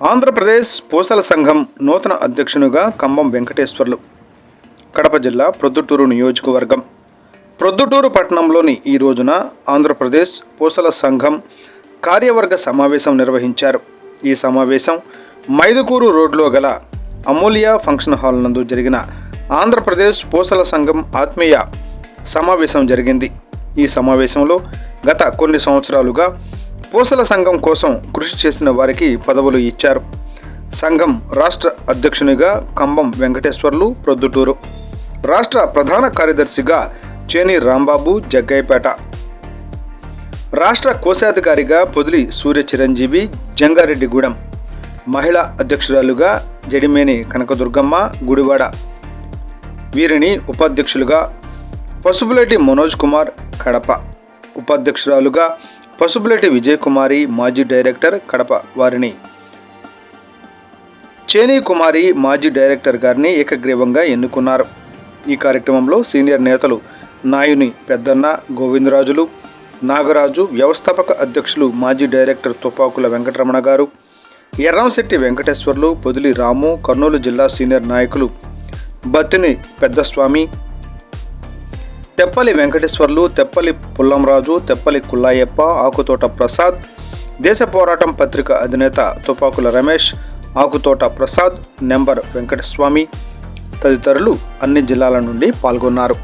ఆంధ్రప్రదేశ్ పూసల సంఘం నూతన అధ్యక్షునిగా కంబం వెంకటేశ్వర్లు. కడప జిల్లా ప్రొద్దుటూరు నియోజకవర్గం. ప్రొద్దుటూరు పట్టణంలోని ఈ రోజున ఆంధ్రప్రదేశ్ పూసల సంఘం కార్యవర్గ సమావేశం నిర్వహించారు. ఈ సమావేశం మైదుకూరు రోడ్లో గల అమూల్య ఫంక్షన్ హాల్ నందు జరిగిన ఆంధ్రప్రదేశ్ పూసల సంఘం ఆత్మీయ సమావేశం జరిగింది. ఈ సమావేశంలో గత కొన్ని సంవత్సరాలుగా పూసల సంఘం కోసం కృషి చేసిన వారికి పదవులు ఇచ్చారు. సంఘం రాష్ట్ర అధ్యక్షునిగా కంబం వెంకటేశ్వర్లు ప్రొద్దుటూరు. రాష్ట్ర ప్రధాన కార్యదర్శిగా చేని రాంబాబు జగ్గయ్యపేట. రాష్ట్ర కోశాధికారిగా పొదిలి సూర్య చిరంజీవి జంగారెడ్డిగూడెం. మహిళా అధ్యక్షురాలుగా జడిమేని కనకదుర్గమ్మ గుడివాడ. వీరిని ఉపాధ్యక్షులుగా పసుపులేటి మనోజ్ కుమార్ కడప. ఉపాధ్యక్షురాలుగా పసుపులేటి విజయకుమారి మాజీ డైరెక్టర్ కడప వారిని. చేనీ కుమారి మాజీ డైరెక్టర్ గారిని ఏకగ్రీవంగా ఎన్నుకున్నారు. ఈ కార్యక్రమంలో సీనియర్ నేతలు నాయుని పెద్దన్న గోవిందరాజులు నాగరాజు వ్యవస్థాపక అధ్యక్షులు మాజీ డైరెక్టర్ తుపాకుల వెంకటరమణ గారు ఎర్రంశెట్టి వెంకటేశ్వర్లు పొదిలి రాము కర్నూలు జిల్లా సీనియర్ నాయకులు బత్తిని పెద్దస్వామి తెప్పలి వెంకటేశ్వర్లు తెప్పలి పుల్లంరాజు తెప్పలి కుల్లాయప్ప ఆకుతోట ప్రసాద్ దేశ పోరాటం పత్రిక అధినేత తుపాకుల రమేష్ ఆకుతోట ప్రసాద్ నెంబర్ వెంకటస్వామి తదితరులు అన్ని జిల్లాల నుండి పాల్గొన్నారు.